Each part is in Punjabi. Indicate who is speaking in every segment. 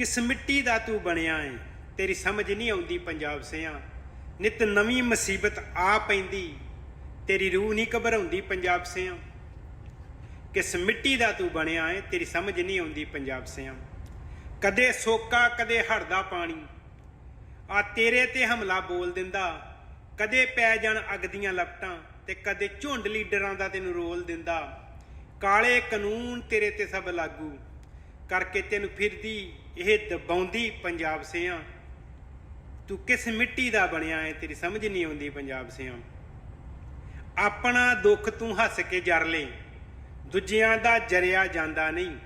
Speaker 1: ਕਿਸ ਮਿੱਟੀ ਦਾ ਤੂੰ ਬਣਿਆ ਏ? ਤੇਰੀ ਸਮਝ ਨਹੀਂ ਆਉਂਦੀ ਪੰਜਾਬ ਸਿਆਂ। ਨਿਤ ਨਵੀਂ ਮੁਸੀਬਤ ਆ ਪੈਂਦੀ। ਤੇਰੀ ਰੂਹ ਨਹੀਂ ਘਬਰਾਉਂਦੀ ਪੰਜਾਬ ਸਿਆਂ। ਕਿਸ ਮਿੱਟੀ ਦਾ ਤੂੰ ਬਣਿਆ ਏ? ਤੇਰੀ ਸਮਝ ਨਹੀਂ ਆਉਂਦੀ ਪੰਜਾਬ ਸਿਆਂ। ਕਦੇ ਸੋਕਾ, ਕਦੇ ਹੜਦਾ ਪਾਣੀ। ਆ ਤੇਰੇ ਤੇ ਹਮਲਾ ਬੋਲ ਦਿੰਦਾ। ਕਦੇ ਪੈ ਜਾਣ ਅੱਗ ਦੀਆਂ ਲਪਟਾਂ ਤੇ ਕਦੇ ਝੁੰਡ ਲੀਡਰਾਂ ਦਾ ਤੈਨੂੰ ਰੋਲ ਦਿੰਦਾ। ਕਾਲੇ ਕਾਨੂੰਨ ਤੇਰੇ ਤੇ ਸਭ ਲਾਗੂ। ਕਰਕੇ ਤੈਨੂੰ ਫਿਰਦੀ ਇਹ ਦਬਾਉਂਦੀ ਪੰਜਾਬ ਸਿਆਂ। ਤੂੰ ਕਿਸ ਮਿੱਟੀ ਦਾ ਬਣਿਆ ਏ? ਤੇਰੀ ਸਮਝ ਨਹੀਂ ਆਉਂਦੀ ਪੰਜਾਬ ਸਿਆਂ। ਆਪਣਾ ਦੁੱਖ ਤੂੰ ਹੱਸ ਕੇ ਜਰ ਲੈ। ਦੂਜਿਆਂ ਦਾ ਜਰਿਆ ਜਾਂਦਾ ਨਹੀਂ।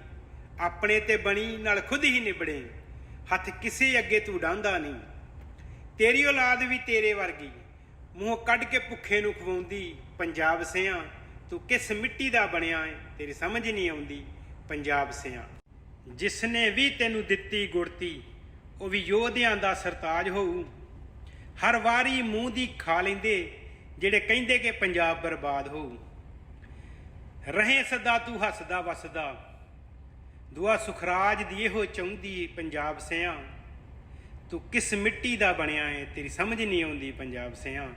Speaker 1: ਆਪਣੇ ਤੇ ਬਣੀ ਨਾਲ ਖੁਦ ਹੀ ਨਿਬੜੇ। ਹੱਥ ਕਿਸੇ ਅੱਗੇ ਤੂੰ ਡਾਂਦਾ ਨਹੀਂ। ਤੇਰੀ ਔਲਾਦ ਵੀ ਤੇਰੇ ਵਰਗੀ। ਮੂੰਹ ਕੱਢ ਕੇ ਭੁੱਖੇ ਨੂੰ ਖਵਾਉਂਦੀ ਪੰਜਾਬ ਸਿਆਂ। ਤੂੰ ਕਿਸ ਮਿੱਟੀ ਦਾ ਬਣਿਆ ਏ? ਤੇਰੀ ਸਮਝ ਨਹੀਂ ਆਉਂਦੀ ਪੰਜਾਬ ਸਿਆਂ। ਜਿਸ ਨੇ ਵੀ ਤੈਨੂੰ ਦਿੱਤੀ ਗੁੜਤੀ, ਉਹ ਵੀ ਯੋਧਿਆਂ ਦਾ ਸਰਤਾਜ ਹੋਊ। ਹਰ ਵਾਰੀ ਮੂੰਹ ਦੀ ਖਾ ਲੈਂਦੇ ਜਿਹੜੇ ਕਹਿੰਦੇ ਕਿ ਪੰਜਾਬ ਬਰਬਾਦ ਹੋਊ। ਰਹੇ ਸਦਾ ਤੂੰ ਹੱਸਦਾ ਵਸਦਾ, ਦੁਆ ਸੁਖਰਾਜ ਦੀ ਇਹੋ ਚਾਹੁੰਦੀ ਪੰਜਾਬ ਸਿਆਂ। ਤੂੰ ਕਿਸ ਮਿੱਟੀ ਦਾ ਬਣਿਆ ਏ, ਤੇਰੀ ਸਮਝ ਨਹੀਂ ਆਉਂਦੀ ਪੰਜਾਬ ਸਿਆਂ।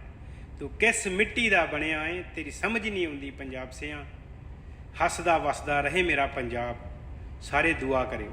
Speaker 1: ਤੂੰ ਕਿਸ ਮਿੱਟੀ ਦਾ ਬਣਿਆ ਏ, ਤੇਰੀ ਸਮਝ ਨਹੀਂ ਆਉਂਦੀ ਪੰਜਾਬ ਸਿਆਂ। ਹੱਸਦਾ ਵਸਦਾ ਰਹੇ ਮੇਰਾ ਪੰਜਾਬ ਸਾਰੇ ਦੁਆ ਕਰਿਓ।